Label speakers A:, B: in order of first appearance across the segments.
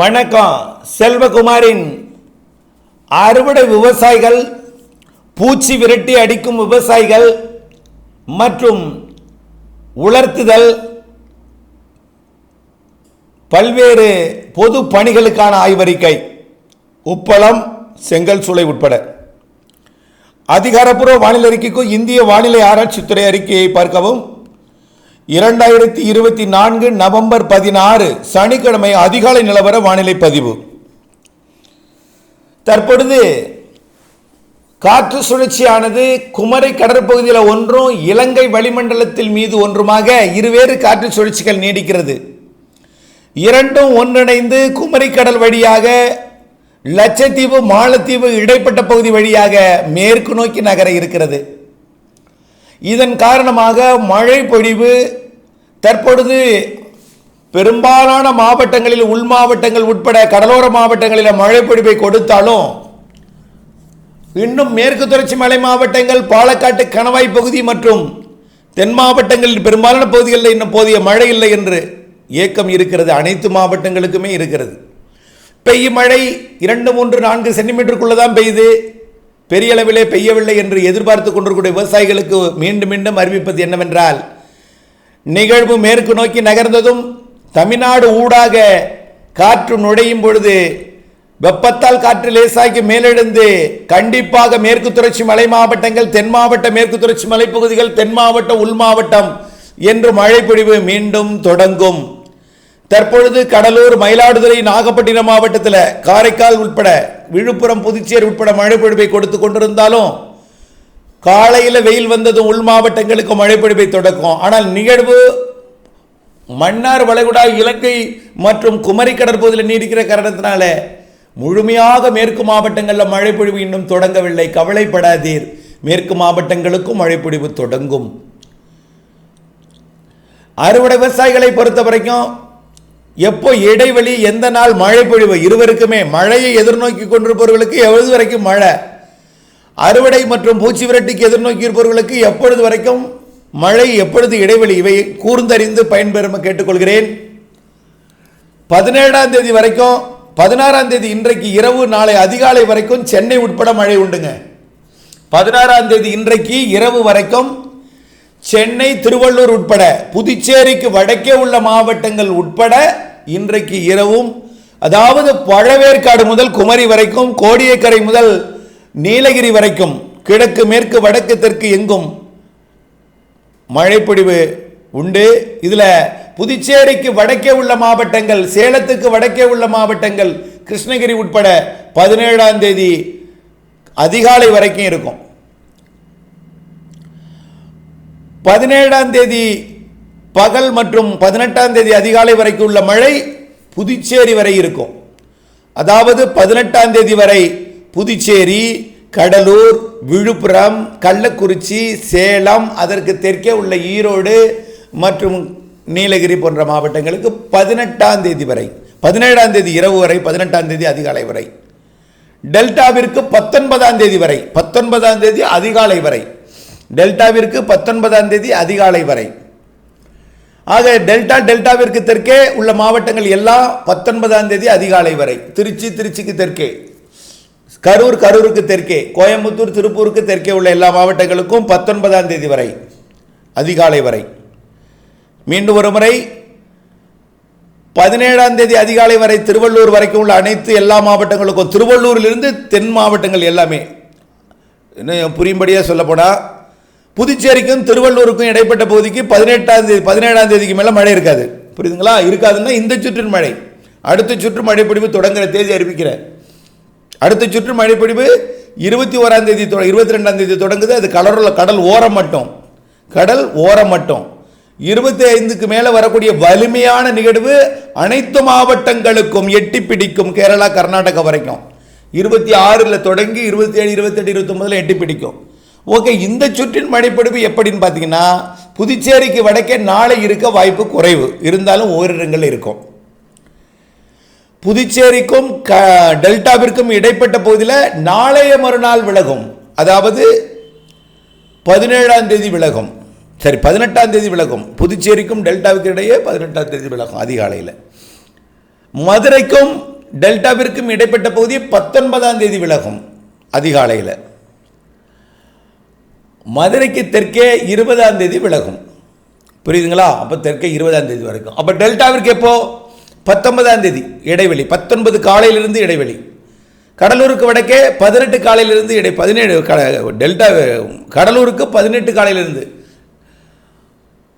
A: வணக்கம். செல்வகுமாரின் அறுவடை விவசாயிகள் பூச்சி விரட்டி அடிக்கும் விவசாயிகள் மற்றும் உலர்த்துதல் பல்வேறு பொது பணிகளுக்கான ஆய்வறிக்கை. உப்பளம் செங்கல் சூளை உட்பட. அதிகாரப்பூர்வ வானிலை அறிக்கைக்கும் இந்திய வானிலை ஆராய்ச்சித்துறை அறிக்கையை பார்க்கவும். இரண்டாயிரத்தி இருபத்தி நான்கு நவம்பர் பதினாறு சனிக்கிழமை அதிகாலை நிலவர வானிலை பதிவு. தற்பொழுது காற்று சுழற்சியானது குமரை கடற்பகுதியில் ஒன்றும் இலங்கை வளிமண்டலத்தில் மீது ஒன்றுமாக இருவேறு காற்று சுழற்சிகள் நீடிக்கிறது. இரண்டும் ஒன்றிணைந்து குமரி கடல் வழியாக லட்சத்தீவு மாலத்தீவு இடைப்பட்ட பகுதி வழியாக மேற்கு நோக்கி நகர இருக்கிறது. இதன் காரணமாக மழை பொழிவு தற்பொழுது பெரும்பாலான மாவட்டங்களில் உள் மாவட்டங்கள் உட்பட கடலோர மாவட்டங்களில் மழை பொழிவை கொடுத்தாலும் இன்னும் மேற்கு தொடர்ச்சி மலை மாவட்டங்கள் பாலக்காட்டு கணவாய் பகுதி மற்றும் தென் மாவட்டங்களில் பெரும்பாலான பகுதிகளில் இன்னும் போதிய மழை இல்லை என்று ஏக்கம் இருக்கிறது. அனைத்து மாவட்டங்களுக்குமே இருக்கிறது. பெய்யும் மழை இரண்டு மூன்று நான்கு சென்டிமீட்டருக்குள்ளே தான் பெய்யுது. பெரிய அளவிலே பெய்யவில்லை என்று எதிர்பார்த்து கொண்டிருக்கூடிய விவசாயிகளுக்கு மீண்டும் மீண்டும் அறிவிப்பது என்னவென்றால் நிகழ்வு மேற்கு நோக்கி நகர்ந்ததும் தமிழ்நாடு ஊடாக காற்று நுழையும் பொழுது வெப்பத்தால் காற்று லேசாக்கி மேலெழுந்து கண்டிப்பாக மேற்கு தொடர்ச்சி மலை மாவட்டங்கள் தென் மாவட்ட மேற்கு தொடர்ச்சி மலைப்பகுதிகள் தென் மாவட்ட உள் மாவட்டம் என்று மழை பொழிவு மீண்டும் தொடங்கும். தற்பொழுது கடலூர் மயிலாடுதுறை நாகப்பட்டினம் மாவட்டத்தில் காரைக்கால் உட்பட விழுப்புரம் புதுச்சேரி உட்பட மழை பொழிவை கொடுத்து கொண்டிருந்தாலும் காலையில் வெயில் வந்ததும் உள் மாவட்டங்களுக்கு மழை தொடக்கும். ஆனால் நிகழ்வு மன்னார் வளைகுடா இலங்கை மற்றும் குமரி கடற்பகுதியில் நீடிக்கிற காரணத்தினால முழுமையாக மேற்கு மாவட்டங்களில் மழை பொழிவு இன்னும் தொடங்கவில்லை. கவலைப்படாதீர். மேற்கு மாவட்டங்களுக்கும் மழை பொழிவு தொடங்கும். அறுவடை விவசாயிகளை பொறுத்த வரைக்கும் எப்போ இடைவெளி எந்த நாள் மழை பொழிவு? இருவருக்குமே மழையை எதிர்நோக்கி கொண்டிருப்பவர்களுக்கு எவ்வளவு வரைக்கும் மழை? அறுவடை மற்றும் பூச்சி விரட்டிக்கு எதிர்நோக்கி இருப்பவர்களுக்கு எப்பொழுது வரைக்கும் மழை எப்பொழுது இடைவெளி இவை கூர்ந்தறிந்து பயன்பெறும் கேட்டுக்கொள்கிறேன். பதினேழாம் தேதி வரைக்கும் பதினாறாம் தேதி இன்றைக்கு இரவு நாளை அதிகாலை வரைக்கும் சென்னை உட்பட மழை உண்டுங்க. பதினாறாம் தேதி இன்றைக்கு இரவு வரைக்கும் சென்னை திருவள்ளூர் உட்பட புதுச்சேரிக்கு வடக்கே உள்ள மாவட்டங்கள் உட்பட இன்றைக்கு இரவும் அதாவது பழவேற்காடு முதல் குமரி வரைக்கும் கோடியக்கரை முதல் நீலகிரி வரைக்கும் கிழக்கு மேற்கு வடக்கு தெற்கு எங்கும் மழைப்பொழிவு உண்டு. இதில் புதுச்சேரிக்கு வடக்கே உள்ள மாவட்டங்கள் சேலத்துக்கு வடக்கே உள்ள மாவட்டங்கள் கிருஷ்ணகிரி உட்பட பதினேழாம் தேதி அதிகாலை வரைக்கும் இருக்கும். பதினேழாம் தேதி பகல் மற்றும் பதினெட்டாம் தேதி அதிகாலை வரைக்கும் உள்ள மழை புதுச்சேரி வரை இருக்கும். அதாவது பதினெட்டாம் தேதி வரை புதுச்சேரி கடலூர் விழுப்புரம் கள்ளக்குறிச்சி சேலம் அதற்கு தெற்கே உள்ள ஈரோடு மற்றும் நீலகிரி போன்ற மாவட்டங்களுக்கு பதினெட்டாம் தேதி வரை பதினேழாம் தேதி இரவு வரை பதினெட்டாம் தேதி அதிகாலை வரை. டெல்டாவிற்கு பத்தொன்பதாம் தேதி வரை பத்தொன்பதாம் தேதி அதிகாலை வரை. டெல்டாவிற்கு பத்தொன்பதாம் தேதி அதிகாலை வரை. ஆக டெல்டா டெல்டாவிற்கு தெற்கே உள்ள மாவட்டங்கள் எல்லாம் பத்தொன்பதாம் தேதி அதிகாலை வரை. திருச்சி திருச்சிக்கு தெற்கே. கரூர் கரூருக்கு தெற்கே கோயம்புத்தூர் திருப்பூருக்கு தெற்கே உள்ள எல்லா மாவட்டங்களுக்கும் பத்தொன்பதாம் தேதி வரை அதிகாலை வரை. மீண்டும் ஒரு முறை பதினேழாம் தேதி அதிகாலை வரை திருவள்ளூர் வரைக்கும் உள்ள அனைத்து எல்லா மாவட்டங்களுக்கும் திருவள்ளூரிலிருந்து தென் மாவட்டங்கள் எல்லாமே இன்னும் புரியும்படியாக சொல்லப்போனால் புதுச்சேரிக்கும் திருவள்ளூருக்கும் இடைப்பட்ட பகுதிக்கு பதினெட்டாம் தேதி பதினேழாம் தேதிக்கு மேலே மழை இருக்காது. புரியுதுங்களா? இருக்காதுன்னா இந்த சுற்றின் மழை. அடுத்த சுற்று மழைப்பிடிப்பு தொடங்குகிற தேதி அறிவிக்கிறேன் அடுத்த சுற்று மழைப்பொழிவு இருபத்தி ஓராம் தேதி இருபத்தி ரெண்டாம் தேதி தொடங்குது. அது கலரில் கடல் ஓரம் மட்டும். கடல் ஓரம் மட்டும். இருபத்தி ஐந்துக்கு மேலே வரக்கூடிய வலிமையான நிகழ்வு அனைத்து மாவட்டங்களுக்கும் எட்டி பிடிக்கும் கேரளா கர்நாடகா வரைக்கும். இருபத்தி ஆறில் தொடங்கி இருபத்தி ஏழு இருபத்தெட்டு இருபத்தொம்பதில் எட்டி பிடிக்கும். ஓகே இந்த சுற்றின் மழைப்பொழிவு எப்படின்னு பார்த்தீங்கன்னா புதுச்சேரிக்கு வடக்கே நாளை இருக்க வாய்ப்பு குறைவு. இருந்தாலும் ஓரிடங்கள் இருக்கும். புதுச்சேரிக்கும் க டெல்டாவிற்கும் இடைப்பட்ட பகுதியில் நாளைய மறுநாள் விலகும். அதாவது பதினேழாம் தேதி விலகும். சரி பதினெட்டாம் தேதி விலகும். புதுச்சேரிக்கும் டெல்டாவுக்கு இடையே பதினெட்டாம் தேதி விலகும் அதிகாலையில். மதுரைக்கும் டெல்டாவிற்கும் இடைப்பட்ட பகுதி பத்தொன்பதாம் தேதி விலகும் அதிகாலையில். மதுரைக்கு தெற்கே இருபதாம் தேதி விலகும். புரியுதுங்களா? அப்போ தெற்கே இருபதாம் தேதி வரைக்கும். அப்போ டெல்டாவிற்கு எப்போ? பத்தொன்பதாம் தேதி இடைவெளி பத்தொன்பது காலையிலிருந்து இடைவெளி. கடலூருக்கு வடக்கே பதினெட்டு காலையிலிருந்து இடை பதினேழு க- டெல்டா கடலூருக்கு பதினெட்டு காலையிலிருந்து.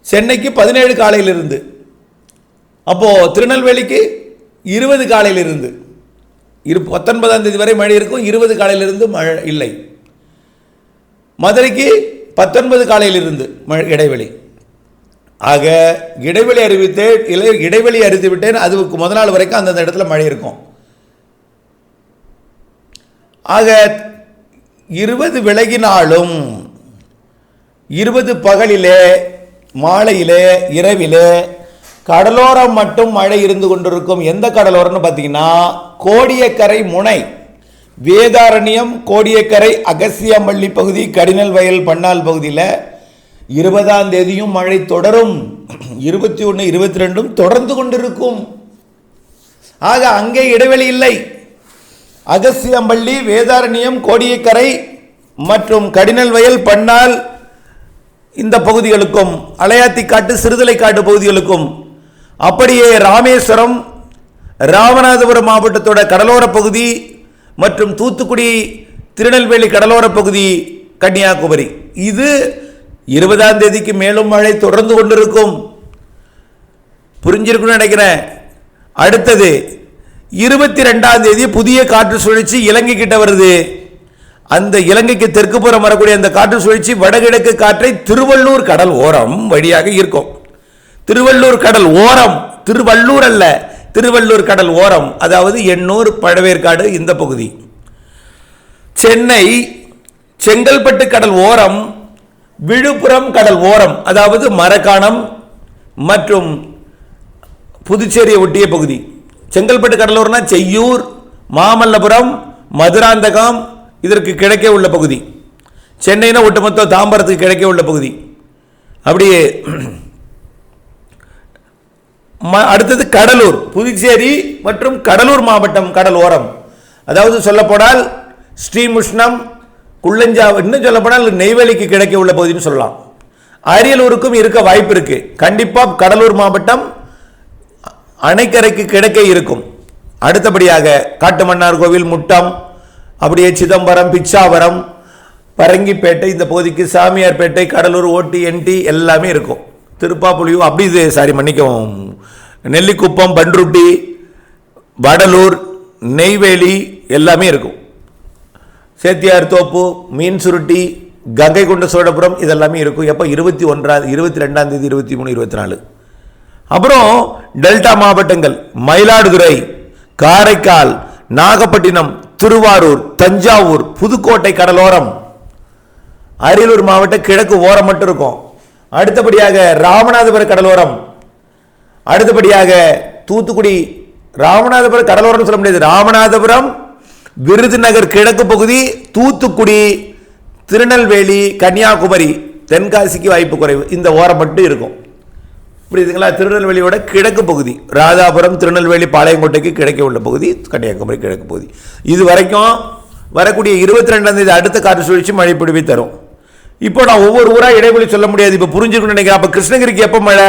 A: சென்னைக்கு பதினேழு காலையிலிருந்து. அப்போது திருநெல்வேலிக்கு இருபது காலையிலிருந்து. இரு பத்தொன்பதாம் தேதி வரை மழை இருக்கும் இருபது காலையிலிருந்து மழை இல்லை. மதுரைக்கு பத்தொன்பது காலையிலிருந்து மழை இடைவெளி. ஆக இடைவெளி அறிவித்தேன் இல்லை இடைவெளி அறிவித்து விட்டேன் அதுக்கு முதல் நாள் வரைக்கும் அந்தந்த இடத்துல மழை இருக்கும். ஆக இருபது விலகினாலும் இருபது பகலிலே மாலையிலே இரவிலே கடலோரம் மட்டும் மழை இருந்து கொண்டிருக்கும். எந்த கடலோரம்னு பார்த்தீங்கன்னா கோடியக்கரை முனை வேதாரண்யம் கோடியக்கரை அகசியம்பள்ளி பகுதி கடினல் வயல் பண்ணால் பகுதியில் இருபதாம் தேதியும் மழை தொடரும். இருபத்தி ஒன்று இருபத்தி ரெண்டும் தொடர்ந்து கொண்டிருக்கும். ஆக அங்கே இடைவெளி இல்லை. அகசியம்பள்ளி வேதாரண்யம் கோடியக்கரை மற்றும் கடினல் வயல் பண்ணால் இந்த பகுதிகளுக்கும் அலையாத்திக்காட்டு சிறுதலைக்காட்டு பகுதிகளுக்கும் அப்படியே ராமேஸ்வரம் ராமநாதபுரம் மாவட்டத்தோட கடலோர பகுதி மற்றும் தூத்துக்குடி திருநெல்வேலி கடலோர பகுதி கன்னியாகுமரி. இது இருபதாம் தேதிக்கு மேலும் மழை தொடர்ந்து கொண்டிருக்கும். புரிஞ்சிருக்கும்னு நினைக்கிறேன். அடுத்தது இருபத்தி ரெண்டாம் தேதி புதிய காற்று சுழற்சி இலங்கை கிட்ட வருது. அந்த இலங்கைக்கு தெற்கு புறம் வரக்கூடிய அந்த காற்று சுழற்சி வடகிழக்கு காற்றை திருவள்ளூர் கடல் ஓரம் வழியாக இருக்கும். திருவள்ளூர் கடல் ஓரம் திருவள்ளூர் அல்ல திருவள்ளூர் கடல் ஓரம் அதாவது எண்ணூர் பழவேற்காடு இந்த பகுதி. சென்னை செங்கல்பட்டு கடல் ஓரம் விழுப்புரம் கடல் ஓரம் அதாவது மரக்காணம் மற்றும் புதுச்சேரியை ஒட்டிய பகுதி. செங்கல்பட்டு கடலூர்னா செய்யூர் மாமல்லபுரம் மதுராந்தகம் இதற்கு கிழக்கே உள்ள பகுதி. சென்னைனா ஒட்டுமொத்த தாம்பரத்துக்கு கிழக்கே உள்ள பகுதி. அப்படியே ம- அடுத்தது கடலூர் புதுச்சேரி மற்றும் கடலூர் மாவட்டம் கடல் ஓரம். அதாவது சொல்லப்போனால் ஸ்ரீமுஷ்ணம் குள்ளஞ்சா இன்னும் சொல்லப்போனால் நெய்வேலிக்கு கிடைக்க உள்ள பகுதின்னு சொல்லலாம். அரியலூருக்கும் இருக்க வாய்ப்பு இருக்கு. கண்டிப்பாக கடலூர் மாவட்டம் அணைக்கரைக்கு கிடைக்க இருக்கும். அடுத்தபடியாக காட்டுமன்னார் கோவில் முட்டம் அப்படியே சிதம்பரம் பிச்சாவரம் பரங்கிப்பேட்டை இந்த பகுதிக்கு சாமியார்பேட்டை கடலூர் ஓட்டி என்டி எல்லாமே இருக்கும். திருப்பாப்புலியும் அப்படி இது சாரி மன்னிக்கவும். நெல்லிக்குப்பம் பன்ருட்டி வடலூர் நெய்வேலி எல்லாமே இருக்கும். சேத்தியார் தோப்பு மீன் சுருட்டி கங்கை கொண்ட சோழபுரம் இதெல்லாமே இருக்கும். எப்போ? இருபத்தி ஒன்றாம் இருபத்தி ரெண்டாம் தேதி இருபத்தி மூணு இருபத்தி நாலு. அப்புறம் டெல்டா மாவட்டங்கள் மயிலாடுதுறை காரைக்கால் நாகப்பட்டினம் திருவாரூர் தஞ்சாவூர் புதுக்கோட்டை கடலோரம். அரியலூர் மாவட்ட கிழக்கு ஓரம் மட்டும் இருக்கும். அடுத்தபடியாக ராமநாதபுரம் கடலோரம். அடுத்தபடியாக தூத்துக்குடி ராமநாதபுரம் கடலோரம்னு சொல்ல முடியாது. ராமநாதபுரம் விருதுநகர் கிழக்கு பகுதி தூத்துக்குடி திருநெல்வேலி கன்னியாகுமரி தென்காசிக்கு வாய்ப்பு குறைவு. இந்த ஓரம் மட்டும் இருக்கும். புரியுதுங்களா? திருநெல்வேலியோட கிழக்கு பகுதி. ராதாபுரம் திருநெல்வேலி பாளையங்கோட்டைக்கு கிழக்கே உள்ள பகுதி கன்னியாகுமரி கிழக்கு பகுதி. இது வரைக்கும் வரக்கூடிய இருபத்தி ரெண்டாம் தேதி அடுத்த காற்று சுழற்சி மழை பிடிவி தரும். இப்போ நான் ஒவ்வொரு ஊராக இடைவெளி சொல்ல முடியாது. இப்போ புரிஞ்சுக்கணும்னு நினைக்கிறேன். அப்போ கிருஷ்ணகிரிக்கு எப்போ மழை?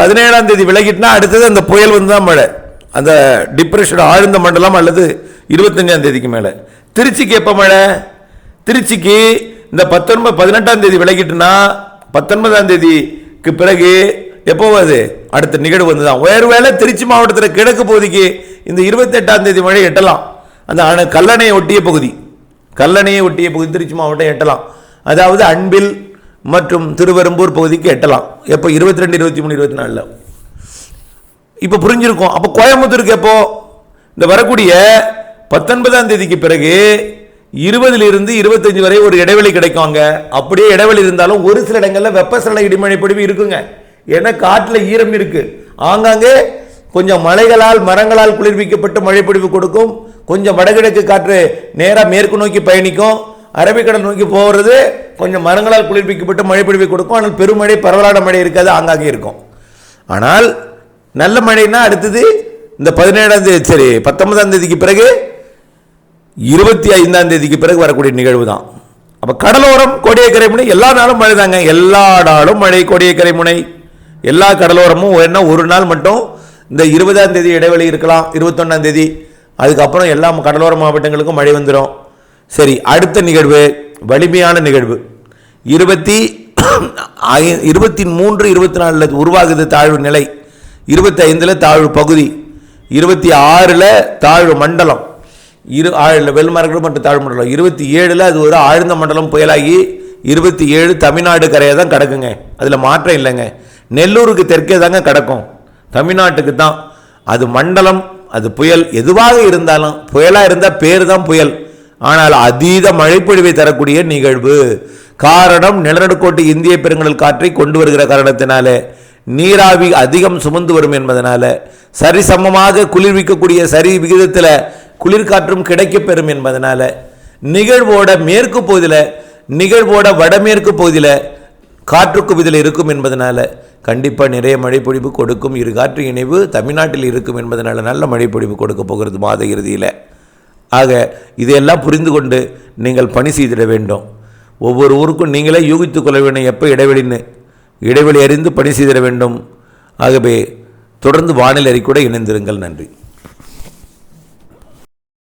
A: பதினேழாம் தேதி விலகிட்டுனா அடுத்தது அந்த புயல் வந்து தான் மழை. அந்த டிப்ரெஷன் ஆழ்ந்த மண்டலம் அல்லது இருபத்தஞ்சாம் தேதிக்கு மேலே. திருச்சிக்கு எப்போ மழை? திருச்சிக்கு இந்த பத்தொன்பது பதினெட்டாம் தேதி விலகிட்டுனா பத்தொன்பதாம் தேதிக்கு பிறகு எப்போ அது அடுத்த நிகழ்வு வந்து தான் ஒருவேளை திருச்சி மாவட்டத்தில் கிழக்கு பகுதிக்கு இந்த இருபத்தெட்டாம் தேதி மழை எட்டலாம். அந்த அணை கல்லணையை ஒட்டிய பகுதி. கல்லணையை ஒட்டிய பகுதி திருச்சி மாவட்டம் எட்டலாம். அதாவது அன்பில் மற்றும் திருவெரும்பூர் பகுதிக்கு எட்டலாம். எப்போ? இருபத்தி ரெண்டு இருபத்தி மூணு இருபத்தி நாலில். இப்போ புரிஞ்சிருக்கும். அப்போ கோயம்புத்தூருக்கு எப்போ? இந்த வரக்கூடிய பத்தொன்பதாம் தேதிக்கு பிறகு இருபதுலேருந்து இருபத்தஞ்சு வரை ஒரு இடைவெளி கிடைக்கும் அங்கே. அப்படியே இடைவெளி இருந்தாலும் ஒரு சில இடங்களில் வெப்பசலன இடிமழை பொடிவு இருக்குங்க. ஏன்னா காட்டில் ஈரம் இருக்குது ஆங்காங்கே கொஞ்சம் மலைகளால் மரங்களால் குளிர்விக்கப்பட்டு மழைப்பொழிவு கொடுக்கும். கொஞ்சம் வடகிழக்கு காற்று நேராக மேற்கு நோக்கி பயணிக்கும். அரபிக்கடல் நோக்கி போகிறது கொஞ்சம் மரங்களால் குளிர்விக்கப்பட்டு மழைப்பொழிவு கொடுக்கும். ஆனால் பெருமழை பரவலான மழை இருக்காது ஆங்காங்கே இருக்கும். ஆனால் நல்ல மழைன்னா அடுத்தது இந்த பதினேழாம் தேதி சரி பத்தொன்பதாம் தேதிக்கு பிறகு இருபத்தி ஐந்தாம் தேதிக்கு பிறகு வரக்கூடிய நிகழ்வு தான் அப்போ கடலோரம் கோடியக்கரை முனை எல்லா நாளும் மழை தாங்க. எல்லா நாளும் மழை கோடியக்கரை முனை. எல்லா கடலோரமும் என்ன ஒரு நாள் மட்டும் இந்த இருபதாம் தேதி இடைவெளி இருக்கலாம் இருபத்தொன்னாம் தேதி. அதுக்கப்புறம் எல்லா கடலோர மாவட்டங்களுக்கும் மழை வந்துடும் சரி அடுத்த நிகழ்வு வலிமையான நிகழ்வு. இருபத்தி இருபத்தி மூன்று இருபத்தி நாலில் உருவாகுது தாழ்வு நிலை. இருபத்தி ஐந்தில் தாழ்வு பகுதி இருபத்தி ஆறில் தாழ்வு மண்டலம். இரு ஆழில் வெள்மரங்கள் மற்றும் தாழ்வு மண்டலம். இருபத்தி ஏழில் அது ஒரு ஆழ்ந்த மண்டலம் புயலாகி இருபத்தி ஏழு தமிழ்நாடு கரையை தான் கிடக்குங்க. அதில் மாற்றம் இல்லைங்க. நெல்லூருக்கு தெற்கே தாங்க கிடக்கும். தமிழ்நாட்டுக்கு தான். அது மண்டலம் அது புயல் எதுவாக இருந்தாலும் புயலாக இருந்தால் பேர் தான் புயல். ஆனால் அதீத மழைப்பொழிவை தரக்கூடிய நிகழ்வு. காரணம் நிலநடுக்கோட்டு இந்திய பெருங்கடல் காற்றை கொண்டு வருகிற காரணத்தினாலே. நீராவி அதிகம் சுமந்து வரும் என்பதனால சரிசமமாக குளிர்விக்கக்கூடிய சரி விகிதத்தில் குளிர்காற்றும் கிடைக்கப்பெறும் என்பதனால் என்பதனால நிகழ்வோட மேற்கு பகுதியில் நிகழ்வோட வடமேற்கு பகுதியில் காற்று குவிதல் இருக்கும் என்பதனால கண்டிப்பாக நிறைய மழைப்பொழிவு கொடுக்கும். இரு காற்று இணைவு தமிழ்நாட்டில் இருக்கும் என்பதனால நல்ல மழைப்பொழிவு கொடுக்க போகிறது மாத இறுதியில். ஆக இதையெல்லாம் புரிந்து கொண்டு நீங்கள் பணி செய்திட வேண்டும். ஒவ்வொரு ஊருக்கும் நீங்களே யூகித்துக் கொள்ள வேண்டும் எப்போ இடைவெளின்னு இடைவெளி அறிந்து பணி செய்திட வேண்டும். ஆகவே தொடர்ந்து வானிலை அறிக்கூட இணைந்திருங்கள். நன்றி.